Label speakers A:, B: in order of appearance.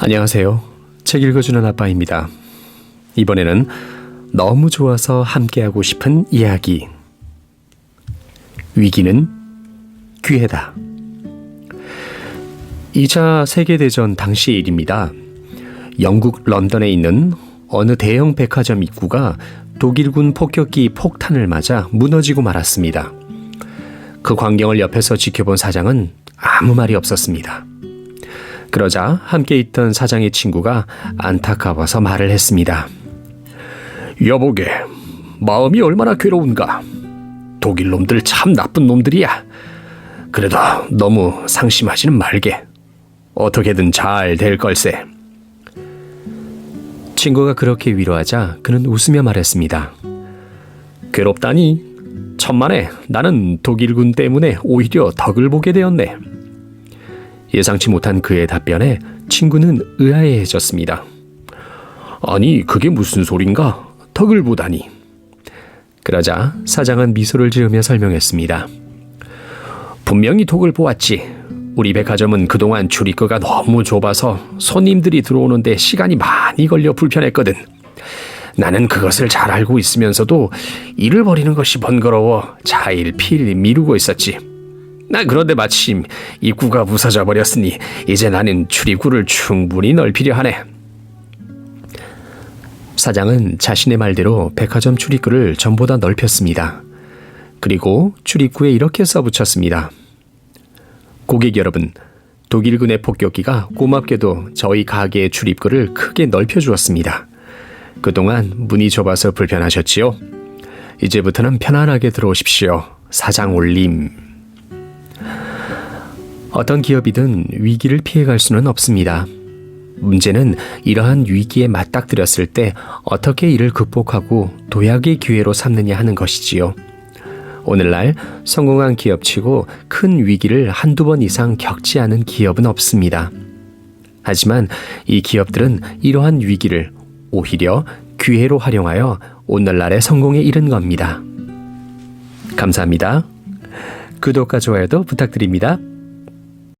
A: 안녕하세요. 책 읽어주는 아빠입니다. 이번에는 너무 좋아서 함께하고 싶은 이야기. 위기는 기회다. 2차 세계대전 당시 일입니다. 영국 런던에 있는 어느 대형 백화점 입구가 독일군 폭격기 폭탄을 맞아 무너지고 말았습니다. 그 광경을 옆에서 지켜본 사장은 아무 말이 없었습니다. 그러자 함께 있던 사장의 친구가 안타까워서 말을 했습니다. 여보게, 마음이 얼마나 괴로운가. 독일 놈들 참 나쁜 놈들이야. 그래도 너무 상심하지는 말게. 어떻게든 잘 될 걸세. 친구가 그렇게 위로하자 그는 웃으며 말했습니다. 괴롭다니? 천만에 나는 독일군 때문에 오히려 덕을 보게 되었네. 예상치 못한 그의 답변에 친구는 의아해졌습니다. 아니, 그게 무슨 소린가? 덕을 보다니. 그러자 사장은 미소를 지으며 설명했습니다. 분명히 덕을 보았지. 우리 백화점은 그동안 출입구가 너무 좁아서 손님들이 들어오는데 시간이 많이 걸려 불편했거든. 나는 그것을 잘 알고 있으면서도 일을 벌이는 것이 번거로워 차일피일 미루고 있었지. 나 그런데 마침 입구가 부서져 버렸으니 이제 나는 출입구를 충분히 넓히려 하네. 사장은 자신의 말대로 백화점 출입구를 전보다 넓혔습니다. 그리고 출입구에 이렇게 써붙였습니다. 고객 여러분, 독일군의 폭격기가 고맙게도 저희 가게의 출입구를 크게 넓혀주었습니다. 그동안 문이 좁아서 불편하셨지요? 이제부터는 편안하게 들어오십시오. 사장 올림. 어떤 기업이든 위기를 피해갈 수는 없습니다. 문제는 이러한 위기에 맞닥뜨렸을 때 어떻게 이를 극복하고 도약의 기회로 삼느냐 하는 것이지요. 오늘날 성공한 기업치고 큰 위기를 한두 번 이상 겪지 않은 기업은 없습니다. 하지만 이 기업들은 이러한 위기를 오히려 기회로 활용하여 오늘날의 성공에 이른 겁니다. 감사합니다. 구독과 좋아요도 부탁드립니다.